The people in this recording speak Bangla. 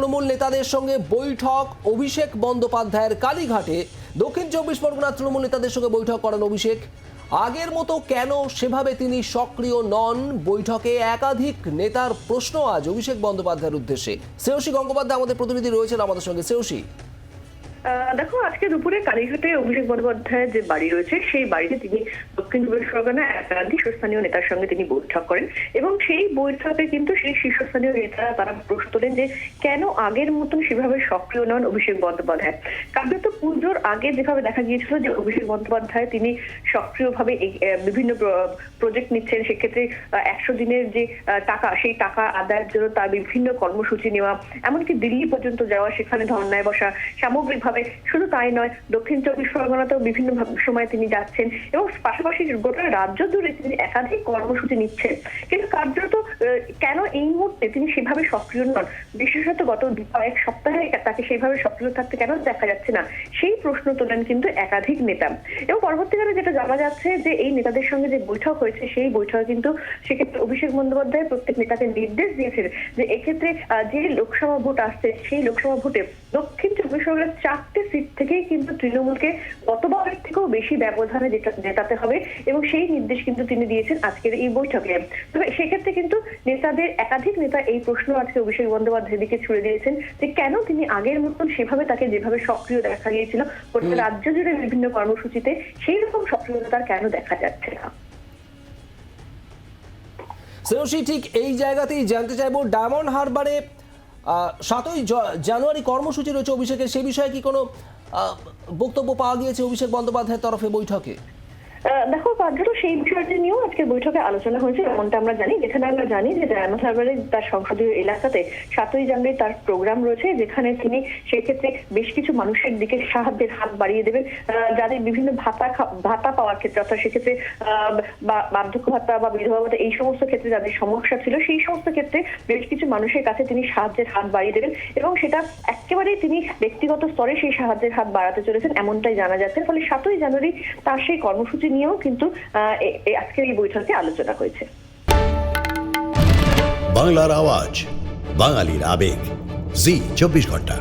তৃণমূল নেতাদের সঙ্গে বৈঠক, অভিষেক বন্দ্যোপাধ্যায়ের কালীঘাটে। দক্ষিণ চব্বিশ পরগনা তৃণমূল নেতাদের সঙ্গে বৈঠক করেন অভিষেক। আগের মতো কেন সেভাবে তিনি সক্রিয় নন? বৈঠকে একাধিক নেতার প্রশ্ন আজ অভিষেক বন্দ্যোপাধ্যায়ের উদ্দেশ্যে। শ্রেয়সী গঙ্গোপাধ্যায় আমাদের প্রতিনিধি রয়েছেন আমাদের সঙ্গে। শ্রেয়সী। দেখো, আজকে দুপুরে কালীঘাটে অভিষেক বন্দ্যোপাধ্যায়ের যে বাড়ি রয়েছে, সেই বাড়িতে তিনি দক্ষিণ চব্বিশ পরগনা শীর্ষস্থানীয় নেতার সঙ্গে তিনি বৈঠক করেন এবং সেই বৈঠকে কিন্তু সেই শীর্ষস্থানীয় নেতারা তারা প্রশ্ন তোলেন যে, কেন আগের মতন সেভাবে সক্রিয় নন অভিষেক বন্দ্যোপাধ্যায়? কার্যত পুজোর আগে যেভাবে দেখা গিয়েছিল যে, অভিষেক বন্দ্যোপাধ্যায় তিনি সক্রিয়ভাবে বিভিন্ন প্রজেক্ট নিচ্ছেন, সেক্ষেত্রে একশো দিনের যে টাকা, সেই টাকা আদায়ের জন্য তার বিভিন্ন কর্মসূচি নেওয়া, এমনকি দিল্লি পর্যন্ত যাওয়া, সেখানে ধর্নায় বসা, সামগ্রিকভাবে শুধু তাই নয়, দক্ষিণ চব্বিশ পরগনাতেও বিভিন্ন সময় তিনি যাচ্ছেন এবং পাশাপাশি গোটা রাজ্য জুড়ে তিনি একাধিক কর্মসূচি নিচ্ছেন। কিন্তু কার্যত কেন এই মুহূর্তে তিনি সেভাবে সক্রিয় নন? বিশেষত গত কয়েক সপ্তাহে তাকে সেইভাবে সক্রিয় থাকতে কেন দেখা যাচ্ছে না? সেই প্রশ্ন তোলেন কিন্তু একাধিক নেতা। এবং পরবর্তীকালে যেটা জানা যাচ্ছে যে এই নেতাদের সঙ্গে যে বৈঠক হয়েছে, সেই বৈঠকে কিন্তু সেক্ষেত্রে অভিষেক বন্দ্যোপাধ্যায় প্রত্যেক নেতাকে নির্দেশ দিয়েছেন যে এক্ষেত্রে যে লোকসভা ভোট আসছে, সেই লোকসভা ভোটে দক্ষিণ পরগনার চারটে সিট থেকেই কিন্তু তৃণমূলকে গতবারের থেকেও বেশি ব্যবধানে জেতাতে হবে এবং সেই নির্দেশ কিন্তু তিনি দিয়েছেন আজকের এই বৈঠকে। তবে সেক্ষেত্রে কিন্তু নেতাদের একাধিক নেতা এই প্রশ্ন আজকে অভিষেক বন্দ্যোপাধ্যায়ের দিকে ছুড়ে দিয়েছেন যে কেন তিনি আগের মতন সেভাবে তাকে যেভাবে সক্রিয় দেখা গিয়েছিল রাজ্য জুড়ে বিভিন্ন কর্মসূচিতে সেই রকম সক্রিয়তা কেন দেখা যাচ্ছে না? শ্রেয়সী ঠিক এই জায়গাতেই জানতে চাইব ডায়মন্ড হারবারে সাতই জানুয়ারি কর্মসূচি রয়েছে অভিষেকের। সে বিষয়ে কি কোনো বক্তব্য পাওয়া গিয়েছে অভিষেক বন্দ্যোপাধ্যায়ের তরফে বৈঠকে? দেখো কার্যত সেই বিষয়টি নিয়েও আজকে বৈঠকে আলোচনা হয়েছে এমনটা আমরা জানি, যেখানে আমরা জানি যে হারবারে তার সংসদীয় এলাকাতে সাতই জানুয়ারি তার প্রোগ্রাম রয়েছে, যেখানে তিনি সেক্ষেত্রে বেশ কিছু মানুষের দিকে সাহায্যের হাত বাড়িয়ে দেবেন যাদের বিভিন্ন ভাতা ভাতা পাওয়ার ক্ষেত্রে, অর্থাৎ সেক্ষেত্রে বার্ধক্য ভাতা বা বিধবা ভাতা, এই সমস্ত ক্ষেত্রে যাদের সমস্যা ছিল, সেই সমস্ত ক্ষেত্রে বেশ কিছু মানুষের কাছে তিনি সাহায্যের হাত বাড়িয়ে দেবেন এবং সেটা একেবারেই তিনি ব্যক্তিগত স্তরে সেই সাহায্যের হাত বাড়াতে চলেছেন, এমনটাই জানা যাচ্ছে। ফলে সাতই জানুয়ারি তার সেই কর্মসূচি নিয়েও কিন্তু আজকের এই বৈঠকে আলোচনা হয়েছে। বাংলার আওয়াজ বাঙালির আবেগ। জি চব্বিশ ঘণ্টা।